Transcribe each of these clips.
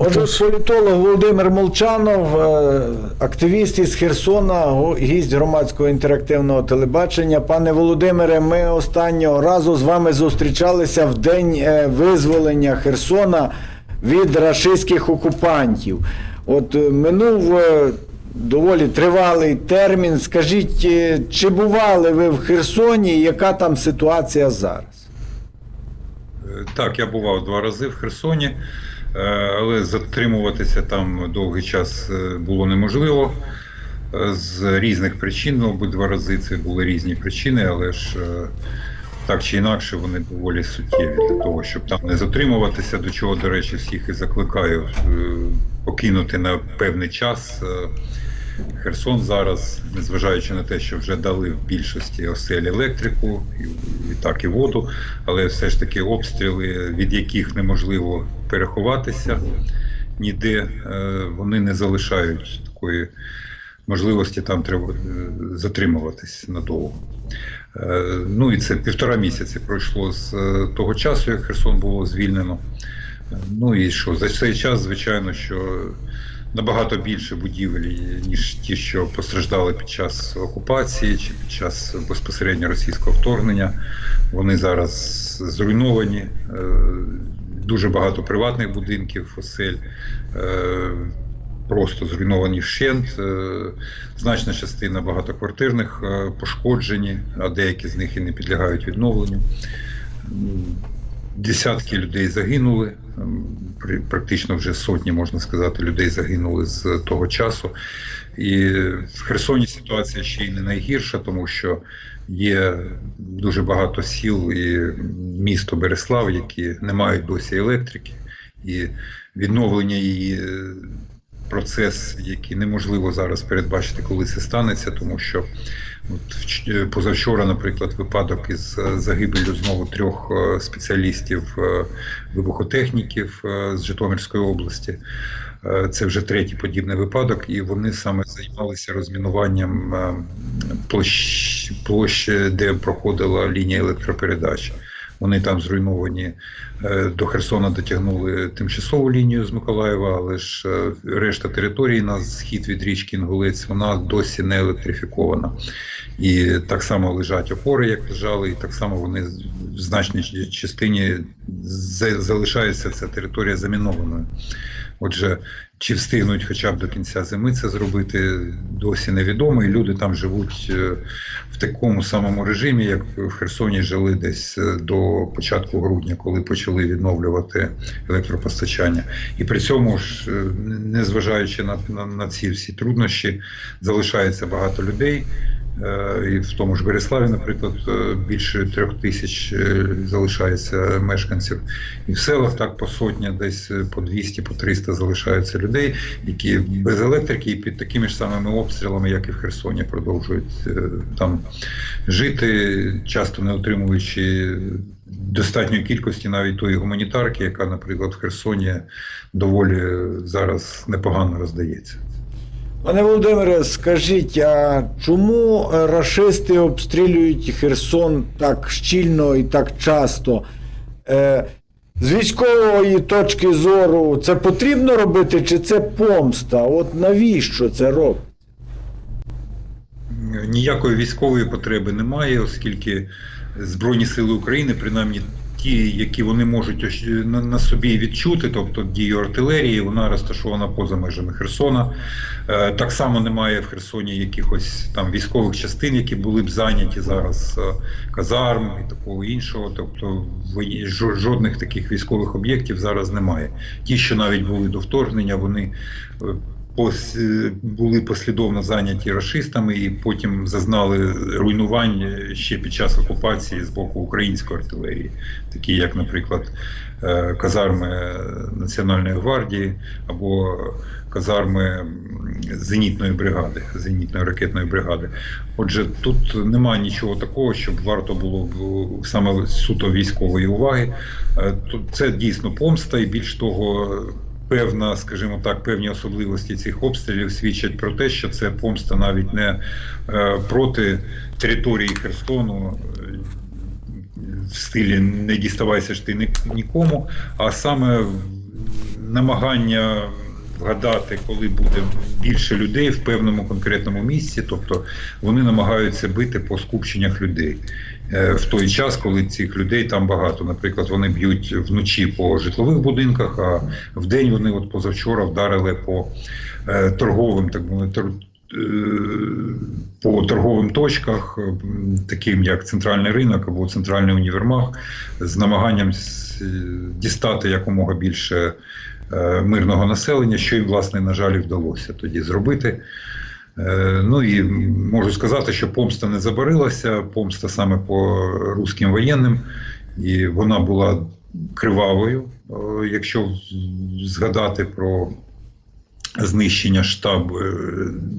Отже, політолог Володимир Молчанов, е, активіст із Херсона, гість громадського інтерактивного телебачення. Пане Володимире, ми останнього разу з вами зустрічалися в день е, визволення Херсона від рашистських окупантів. От е, минув доволі тривалий термін. Скажіть, чи бували ви в Херсоні? Яка там ситуація зараз? Так, я бував два рази в Херсоні, але затримуватися там довгий час е, було неможливо. Е, З різних причин, ну, обидва рази це були різні причини, але ж е, так чи інакше вони доволі суттєві для того, щоб там не затримуватися, до чого, до речі, всіх і закликаю е, покинути на певний час. Херсон зараз, незважаючи на те, що вже дали в більшості осель електрику, і, так і воду, але все ж таки обстріли, від яких неможливо переховатися ніде, е, вони не залишають такої можливості там е, затримуватись надовго. Е, Ну і це півтора місяці пройшло з того часу, як Херсон було звільнено. Ну і що за цей час, звичайно, що набагато більше будівель, ніж ті, що постраждали під час окупації чи під час безпосередньо російського вторгнення. Вони зараз зруйновані. Е, Дуже багато приватних будинків, осель. е, Просто зруйновані вщент, Е, значна частина багатоквартирних пошкоджені, а деякі з них і не підлягають відновленню. Десятки людей загинули, практично вже сотні, можна сказати, людей загинули з того часу. І в Херсоні ситуація ще й не найгірша, тому що є дуже багато сіл і місто Береслав, які не мають досі електрики, і відновлення її процес, який неможливо зараз передбачити, коли це станеться, тому що от е, позавчора, наприклад, випадок із е, загибелью знову трьох е, спеціалістів вибухотехніків з Житомирської області. Це вже третій подібний випадок, і вони саме займалися розмінуванням е, площ, площі, де проходила лінія електропередач. Вони там зруйновані. Е, До Херсона дотягнули тимчасову лінію з Миколаєва, але ж е, решта території на схід від річки Інгулець вона досі не електрифікована. І так само лежать опори, як лежали, і так само вони в значній частині залишається ця територія замінованою. Отже, чи встигнуть хоча б до кінця зими це зробити, досі невідомо. І люди там живуть е, в такому самому режимі, як в Херсоні жили десь е, до початку грудня, коли почали відновлювати електропостачання. І при цьому ж, е, незважаючи на, на, на ці всі труднощі, залишається багато людей. Е, І в тому ж Береславі, наприклад, е, більше трьох тисяч е, залишається мешканців, і в селах так по сотня, десь по 200, по 300 залишаються людей, які без електрики і під такими ж самими обстрілами, як і в Херсоні, продовжують там жити, часто не отримуючи достатньої кількості навіть тої гуманітарки, яка, наприклад, в Херсоні доволі зараз непогано роздається. Пане Володимире, скажіть, а чому е, рашисти обстрілюють Херсон так щільно і так часто? Е, з військової точки зору це потрібно робити, чи це помста? От навіщо це робить? Ніякої військової потреби немає, оскільки Збройні Сили України, принаймні ті, які вони можуть на, на собі відчути, тобто дію артилерії, вона розташована поза межами Херсона. Е, так само немає в Херсоні якихось там військових частин, які були б зайняті зараз е, казарм і такого іншого. Тобто жодних таких військових об'єктів зараз немає. Ті, що навіть були до вторгнення, вони е, е, були послідовно зайняті рашистами і потім зазнали руйнувань е, ще під час окупації з боку української артилерії, такі як, наприклад, е, казарми Національної гвардії або казарми зенітної бригади, зенітної ракетної бригади. Отже, тут немає нічого такого, щоб варто було б е, саме суто військової уваги. Е, це дійсно помста, і більш того, певна, скажімо так, певні особливості цих обстрілів свідчать про те, що це помста навіть не е, проти території Херсону. е, В стилі не діставайся ж ти нікому, а саме намагання вгадати, коли буде більше людей в певному конкретному місці, тобто вони намагаються бити по скупченнях людей. Е, В той час, коли цих людей там багато, наприклад, вони б'ють вночі по житлових будинках, а вдень вони от позавчора вдарили по е, торговим, так мовити, е, по торговим точках, таким як центральний ринок або центральний універмаг, з намаганням дістати якомога більше мирного населення, що їм, власне, на жаль, вдалося тоді зробити. Е, Ну і можу сказати, що помста не забарилася, помста саме по русським воєнним, і вона була кривавою. Е, Якщо згадати про знищення штаб е,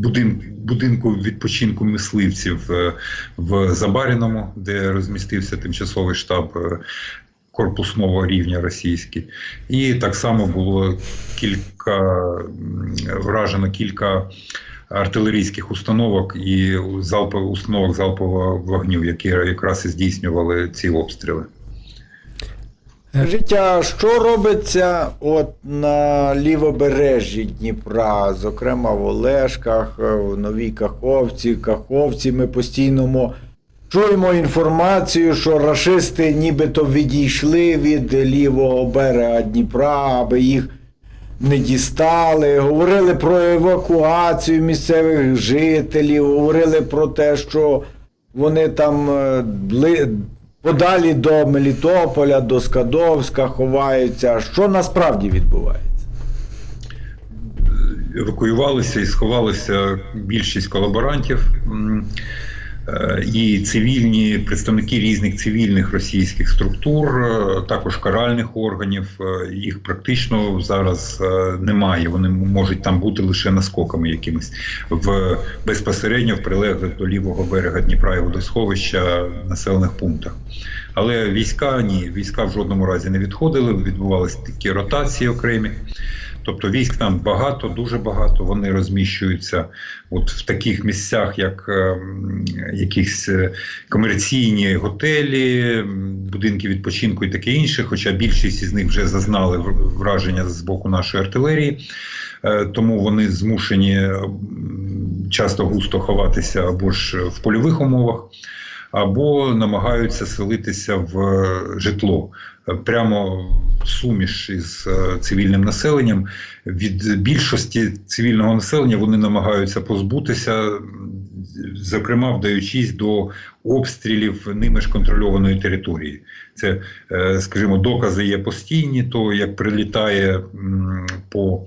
будин, будинку відпочинку мисливців в Забаріному, де розмістився тимчасовий штаб корпусного рівня російський. І так само було кілька вражено кілька артилерійських установок і залпових установок залпового вогню, які якраз і здійснювали ці обстріли. А що робиться от на лівобережжі Дніпра, зокрема в Олешках, в Новій Каховці, Каховці. Ми постійно мо- чуємо інформацію, що рашисти нібито відійшли від лівого берега Дніпра, аби їх не дістали. Говорили про евакуацію місцевих жителів, говорили про те, що вони там е, подалі до Мелітополя, до Скадовська ховаються. Що насправді відбувається? евакуювалися і сховалися більшість колаборантів і цивільні представники різних цивільних російських структур, е, також каральних органів. е, Їх практично зараз е, немає. Вони можуть там бути лише наскоками якимись в безпосередньо в прилеглих до лівого берега Дніпра і водосховища населених пунктах. Але війська ні, війська в жодному разі не відходили. Відбувалися такі ротації окремі. Тобто військ там багато, дуже багато. Вони розміщуються от в таких місцях, як е, якісь комерційні готелі, будинки відпочинку і таке інше. Хоча більшість із них вже зазнали враження з боку нашої артилерії, Е, тому вони змушені часто густо ховатися або ж в польових умовах. Або намагаються селитися в е, житло Е, прямо суміш із е, цивільним населенням. Від більшості цивільного населення вони намагаються позбутися, зокрема вдаючись до обстрілів ними ж контрольованої території. Це, скажімо, докази є постійні, то як прилітає по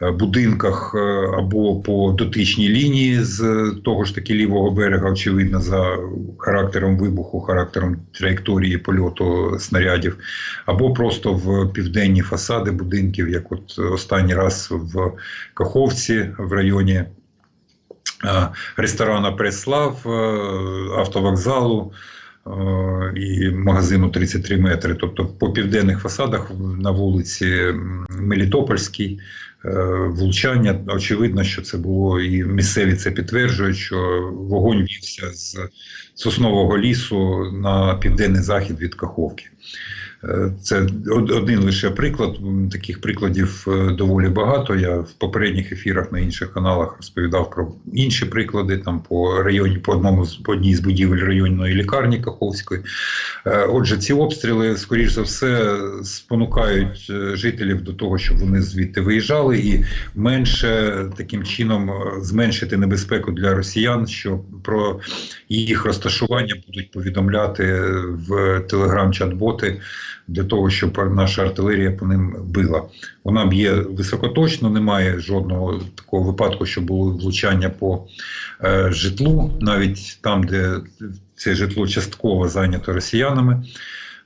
будинках е, або по дотичній лінії з е, того ж таки лівого берега, очевидно, за характером вибуху, характером траєкторії польоту снарядів, або просто в південні фасади будинків, як от останній раз в Каховці в районі е, ресторана Преслав, е, автовокзалу. е, І магазину 33 метри, тобто по південних фасадах на вулиці Мелітопольській е, влучання. Очевидно, що це було і місцеві це підтверджують, що вогонь вівся з соснового лісу на південний захід від Каховки. Е, Це один лише приклад. Таких прикладів е, доволі багато. Я в попередніх ефірах на інших каналах розповідав про інші приклади там по районі, по одному з по одній з будівель районної лікарні Каховської. Е, Отже, ці обстріли, скоріш за все, спонукають жителів до того, щоб вони звідти виїжджали, і менше таким чином зменшити небезпеку для росіян, що про їх розташування будуть повідомляти в телеграм-чат-боти для того, щоб наша артилерія по ним била. Вона б'є високоточно, немає жодного такого випадку, що було влучання по е, житлу, навіть там, де це житло частково зайнято росіянами.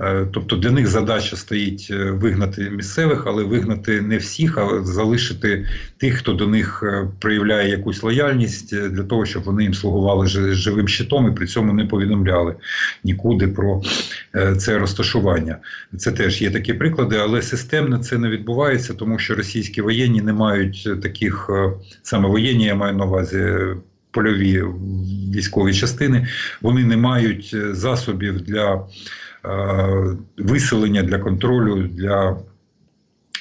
Е, Тобто для них задача стоїть е, вигнати місцевих, але вигнати не всіх, а залишити тих, хто до них е, проявляє якусь лояльність для того, щоб вони їм слугували живим щитом і при цьому не повідомляли нікуди про це розташування. Це теж є такі приклади, але системно це не відбувається, тому що російські воєнні не мають таких саме воєнні, я маю на увазі. Польові військові частини вони не мають засобів для виселення, для контролю, для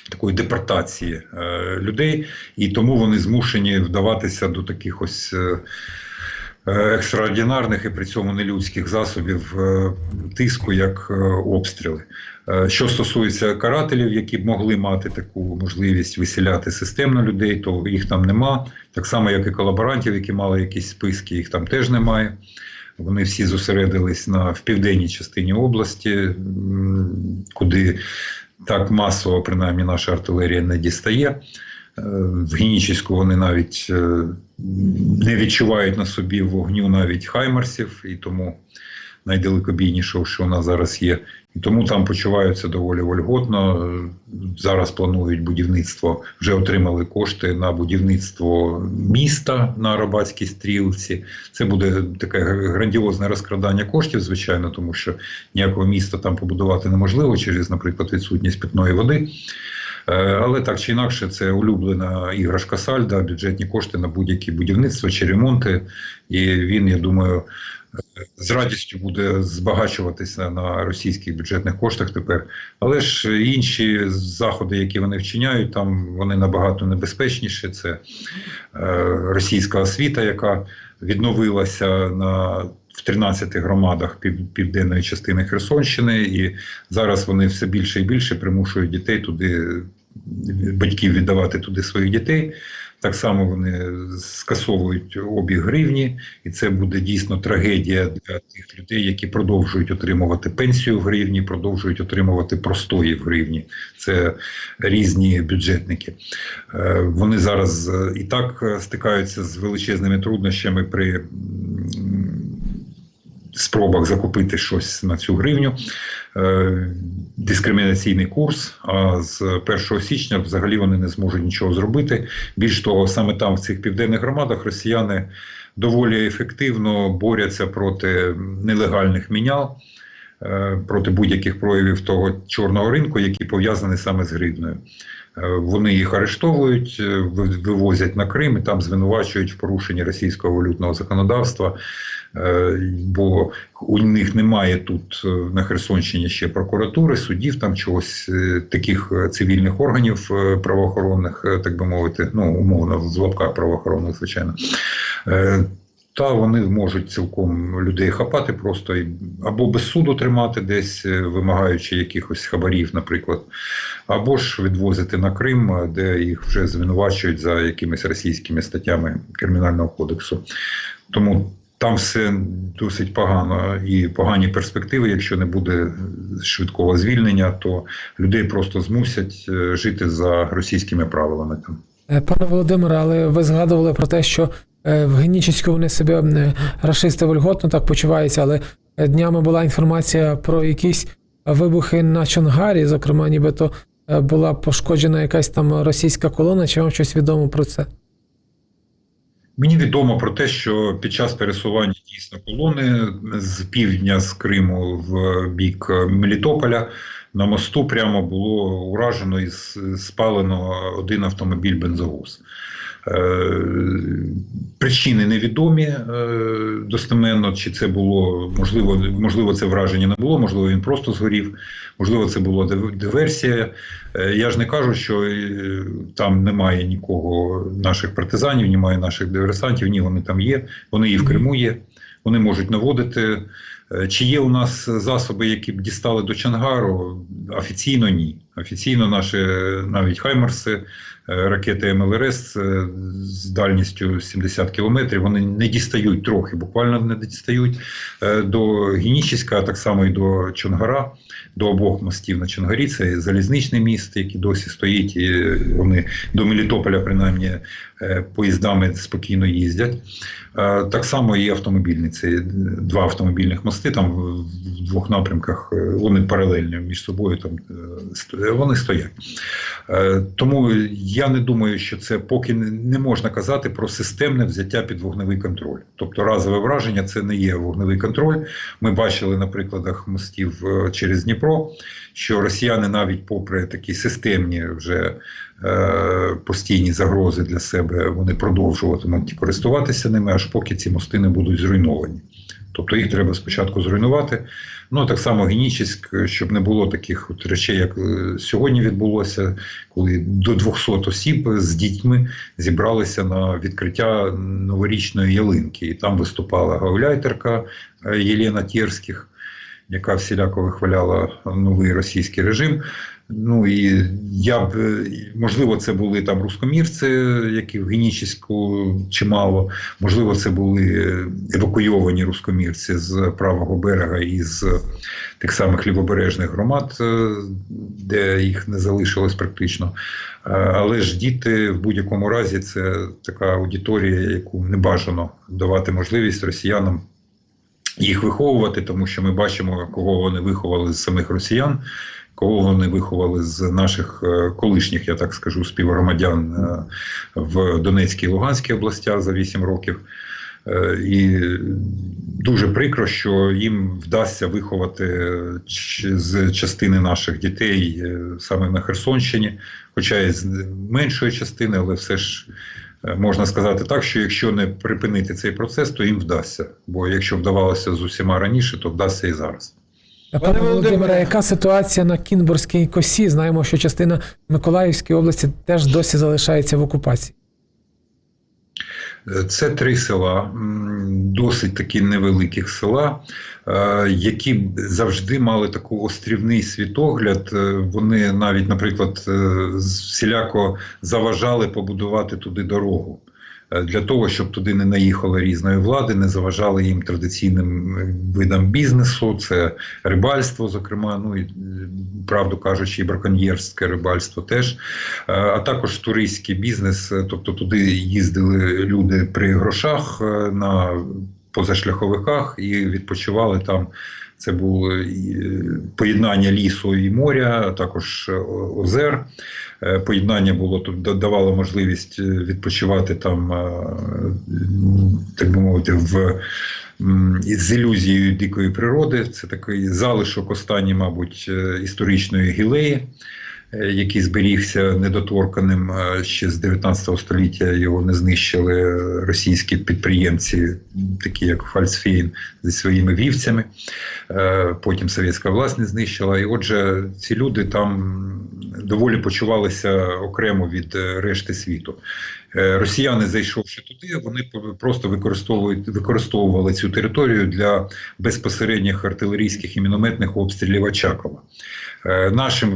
такої депортації е, людей, і тому вони змушені вдаватися до таких ось. е, е, Екстраординарних і при цьому нелюдських засобів е, тиску, як е, обстріли. Е, Що стосується карателів, які б могли мати таку можливість виселяти системно людей, то їх там нема. Так само, як і колаборантів, які мали якісь списки, їх там теж немає. Вони всі зосередились на в південній частині області, куди так масово, принаймні, наша артилерія не дістає. Е, В Генічеську вони навіть е, не відчувають на собі вогню навіть хаймарсів, і тому найдалекобійнішого, що у нас зараз є. І тому там почуваються доволі вольготно. Зараз планують будівництво, вже отримали кошти на будівництво міста на Арабатській стрілці. Це буде таке грандіозне розкрадання коштів, звичайно, тому що ніякого міста там побудувати неможливо через, наприклад, відсутність питної води. Е, Але так чи інакше, це улюблена іграшка Сальда, бюджетні кошти на будь-які будівництва чи ремонти. І він, я думаю, з радістю буде збагачуватися на російських бюджетних коштах тепер. Але ж інші заходи, які вони вчиняють, там вони набагато небезпечніші. Це е, російська освіта, яка відновилася на в 13 громадах пів, південної частини Херсонщини, і зараз вони все більше і більше примушують дітей туди, батьків віддавати туди своїх дітей. Так само вони скасовують обіг гривні, і це буде дійсно трагедія для тих людей, які продовжують отримувати пенсію в гривні, продовжують отримувати простої в гривні. Це різні бюджетники. Е, Вони зараз е, і так е, стикаються з величезними труднощами при спробах закупити щось на цю гривню. Е, Дискримінаційний курс. А з 1 січня взагалі вони не зможуть нічого зробити. Більш того, саме там, в цих південних громадах, росіяни доволі ефективно борються проти нелегальних мінял. е, Проти будь-яких проявів того чорного ринку, які пов'язані саме з гривною. Е, Вони їх арештовують, е, ви- вивозять на Крим і там звинувачують в порушенні російського валютного законодавства, е, бо у них немає тут на Херсонщині ще прокуратури, судів, там чогось таких цивільних органів правоохоронних, так би мовити, ну умовно в лапках правоохоронних, звичайно. Та вони можуть цілком людей хапати просто або без суду тримати десь, е, вимагаючи якихось хабарів, наприклад, або ж відвозити на Крим, е, де їх вже звинувачують за якимись російськими статтями Кримінального кодексу. Тому там все досить погано і погані перспективи. Якщо не буде швидкого звільнення, то людей просто змусять е, жити за російськими правилами там. Пане Володимире, але ви згадували про те, що в Генічеську вони себе е, рашисти вольготно так почуваються, але е, днями була інформація про якісь вибухи на Чонгарі, зокрема, нібито е, була пошкоджена якась там російська колона. Чи вам щось відомо про це? Мені відомо про те, що під час пересування дійсно колони з півдня з Криму в бік Мелітополя на мосту прямо було уражено і спалено один автомобіль бензовоз. Е, Причини невідомі е, достеменно, чи це було можливо, можливо, це враження не було, можливо, він просто згорів, можливо, це була диверсія. Е, Я ж не кажу, що там немає нікого наших партизанів, немає наших диверсантів. Ні, вони там є, вони і в Криму є. Вони можуть наводити. Чи є у нас засоби, які б дістали до Чангару? Офіційно ні. Офіційно наші навіть Хаймерси, е, ракети МЛРС е, з дальністю 70 кілометрів, вони не дістають трохи, буквально не дістають е, до Генічеська, а так само і до Чонгара, до обох мостів на Чонгарі. Це залізничний міст, який досі стоїть, і вони до Мелітополя, принаймні, поїздами спокійно їздять. Так само і автомобільні. Це два автомобільних мости там в двох напрямках. Вони паралельні між собою. Там вони стоять. Е, Тому я не думаю, що це поки не- можна казати про системне взяття під вогневий контроль. Тобто разове враження це не є вогневий контроль. Ми бачили на прикладах мостів е, через Дніпро, що росіяни навіть попри такі системні вже е, постійні загрози для себе, вони продовжуватимуть користуватися ними, аж поки ці мости не будуть зруйновані. Тобто їх треба спочатку зруйнувати. Ну так само Генічеськ, щоб не було таких от речей, як е, сьогодні відбулося, коли до 200 осіб з дітьми зібралися на відкриття новорічної ялинки. І там виступала гауляйтерка е, Єлена Тєрських, яка всіляко вихваляла новий російський режим. Ну і я б можливо, це були там рускомірці, які в Генічеську чимало. Можливо, це були евакуйовані рускомірці з правого берега і з тих самих лівобережних громад, е, де їх не залишилось практично. Е, Але ж діти в будь-якому разі це така аудиторія, яку не бажано давати можливість росіянам їх виховувати, тому що ми бачимо, кого вони виховали з самих росіян, кого вони виховали з наших е, колишніх, я так скажу, співгромадян е, в Донецькій і Луганській областях за 8 років. Е, І дуже прикро, що їм вдасться виховати з частини наших дітей саме на Херсонщині, хоча і з меншої частини, але все ж можна сказати так, що якщо не припинити цей процес, то їм вдасться. Бо якщо вдавалося з усіма раніше, то вдасться і зараз. Пане Володимире, яка ситуація на Кінбурзькій косі? Знаємо, що частина Миколаївської області теж досі залишається в окупації. Це три села, досить такі невеликих села, е, які завжди мали таку острівний світогляд. Е, Вони навіть, наприклад, е, всіляко заважали побудувати туди дорогу. Е, Для того, щоб туди не наїхали різної влади, не заважали їм традиційним е, видам бізнесу, це рибальство, зокрема, ну і е, правду кажучи, і браконьєрське рибальство теж. А також туристський бізнес. Тобто туди їздили люди при грошах на позашляховиках і відпочивали там. Це було е, поєднання лісу і моря, а також е, озер. Е, Поєднання було тут да- давало можливість е, відпочивати там, е, так би мовити, в з ілюзією дикої природи. Це такий залишок останній, мабуть, е, історичної гілеї е, який зберігся недоторканим е, ще з 19 століття. Його не знищили е, російські підприємці, такі як Фальцфейн, зі своїми вівцями. Е, Потім совєтська власть не знищила. І отже, ці люди там доволі почувалися окремо від е, решти світу. Е, Росіяни, зайшовши туди, вони просто використовують використовували цю територію для безпосередніх артилерійських і мінометних обстрілів Очакова. Е, Нашим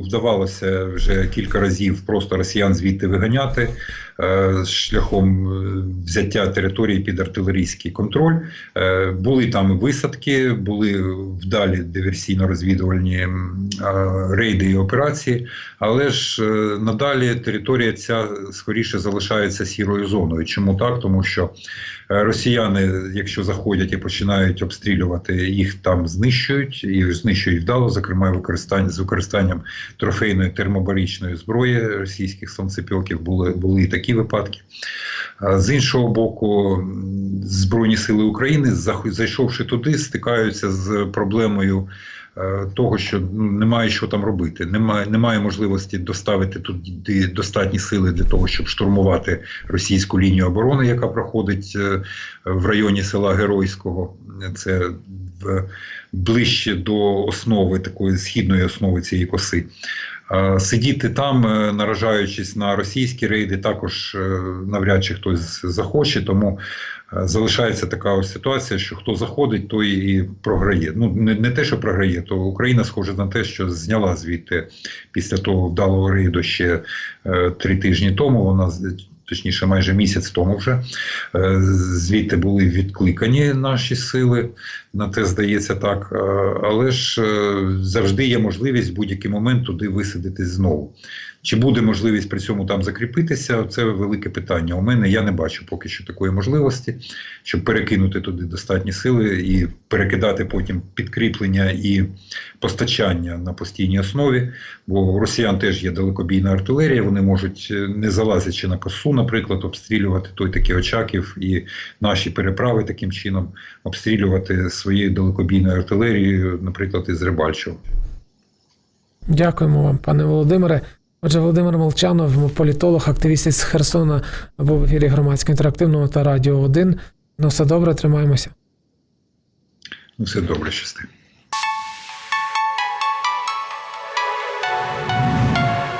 вдавалося вже кілька разів просто росіян звідти виганяти шляхом е, взяття території під артилерійський контроль. Е, Були там висадки, були вдалі диверсійно-розвідувальні е, рейди і операції, але ж е, надалі територія ця скоріше залишається сірою зоною. Чому так? Тому що е, росіяни, якщо заходять і починають обстрілювати, їх там знищують і знищують вдало, зокрема використання з використанням трофейної термобаричної зброї російських сонцепьоків були, були і такі випадки. З іншого боку, Збройні сили України, зайшовши туди, стикаються з проблемою е, того, що ну, немає що там робити. Немає, немає можливості доставити туди достатні сили для того, щоб штурмувати російську лінію оборони, яка проходить е, в районі села Геройського. Це ближче до основи такої східної основи цієї коси. Сидіти там, е, наражаючись на російські рейди, також е, навряд чи хтось захоче, тому е, залишається така ось ситуація, що хто заходить, той і програє. Ну не, не те, що програє, то Україна схоже на те, що зняла звідти після того вдалого рейду ще три тижні тому. Вона точніше, майже місяць тому вже е, звідти були відкликані наші сили. На те здається так, Е, але ж е, завжди є можливість в будь-який момент туди висадити знову. Чи буде можливість при цьому там закріпитися? Це велике питання. У мене я не бачу поки що такої можливості, щоб перекинути туди достатні сили і перекидати потім підкріплення і постачання на постійній основі. Бо у росіян теж є далекобійна артилерія. Вони можуть, е, не залазячи на косу, наприклад, обстрілювати той такий очаків і наші переправи таким чином обстрілювати своєю далекобійною артилерією, наприклад, із Рибальчого. Дякуємо вам, пане Володимире. Отже, Володимир Молчанов, політолог, активіст із Херсона, був в ефірі громадського інтерактивного та Радіо 1. Ну, все добре, тримаємося. Все добре, щасти.